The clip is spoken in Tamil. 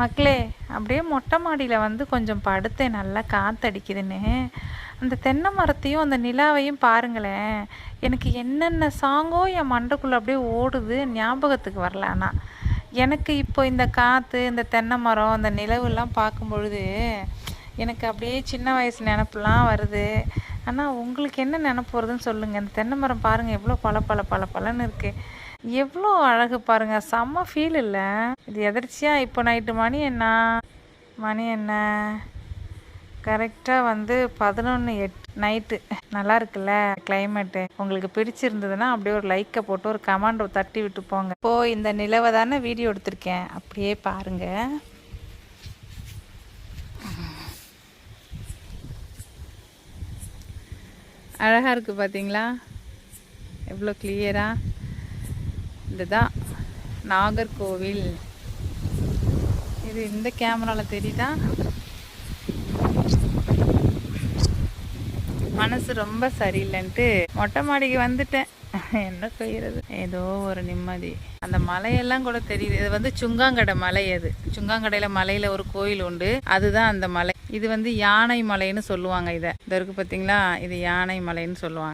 மக்களே அப்படியே மொட்டை மாடியில் வந்து கொஞ்சம் படுத்தேன் நல்லா காற்றடிக்குதுன்னு அந்த தென்னை மரத்தையும் அந்த நிலாவையும் பாருங்களேன். எனக்கு என்னென்ன சாங்கோ என் மண்டைக்குள்ளே அப்படியே ஓடுது ஞாபகத்துக்கு வரல ஆனால் எனக்கு இப்போ இந்த காற்று இந்த தென்னை மரம் அந்த நிலவுலாம் பார்க்கும் பொழுது எனக்கு அப்படியே சின்ன வயசு நினப்புலாம் வருது. ஆனால் உங்களுக்கு என்ன நினப்பு வருதுன்னு சொல்லுங்கள் இந்த தென்னை மரம் பாருங்கள் எவ்வளோ பல பல பல பலன்னு இருக்குது எவ்வளோ அழகு பாருங்க. செம்ம ஃபீல் இல்லை. இது எதர்ச்சியாக இப்போ நைட்டு மணி என்ன? மணி என்ன? கரெக்டாக வந்து பதினொன்று எட் நைட்டு நல்லா இருக்குல்ல? கிளைமேட்டு உங்களுக்கு பிடிச்சிருந்ததுன்னா அப்படியே ஒரு லைக்கை போட்டு ஒரு கமாண்ட் தட்டி விட்டு போங்க. இப்போ இந்த நிலவை தானே வீடியோ எடுத்திருக்கேன். அப்படியே பாருங்க. அழகாக இருக்குது பார்த்தீங்களா எவ்வளோ கிளியராக இதுதான் நாகர்கோவில். இது இந்த கேமராவில் தெரியுதா? மனசு ரொம்ப சரியில்லைன்ட்டு மொட்டை மாடிக்கு வந்துட்டேன். என்ன செய்யறது? ஏதோ ஒரு நிம்மதி. அந்த மலையெல்லாம் கூட தெரியுது. இது வந்து சுங்காங்கடை மலை அது. சுங்காங்கடையில மலையில ஒரு கோயில் உண்டு. அதுதான் அந்த மலை. இது வந்து யானை மலைன்னு சொல்லுவாங்க இதை. இந்த இருக்கு பார்த்தீங்களா இது யானை மலைன்னு சொல்லுவாங்க.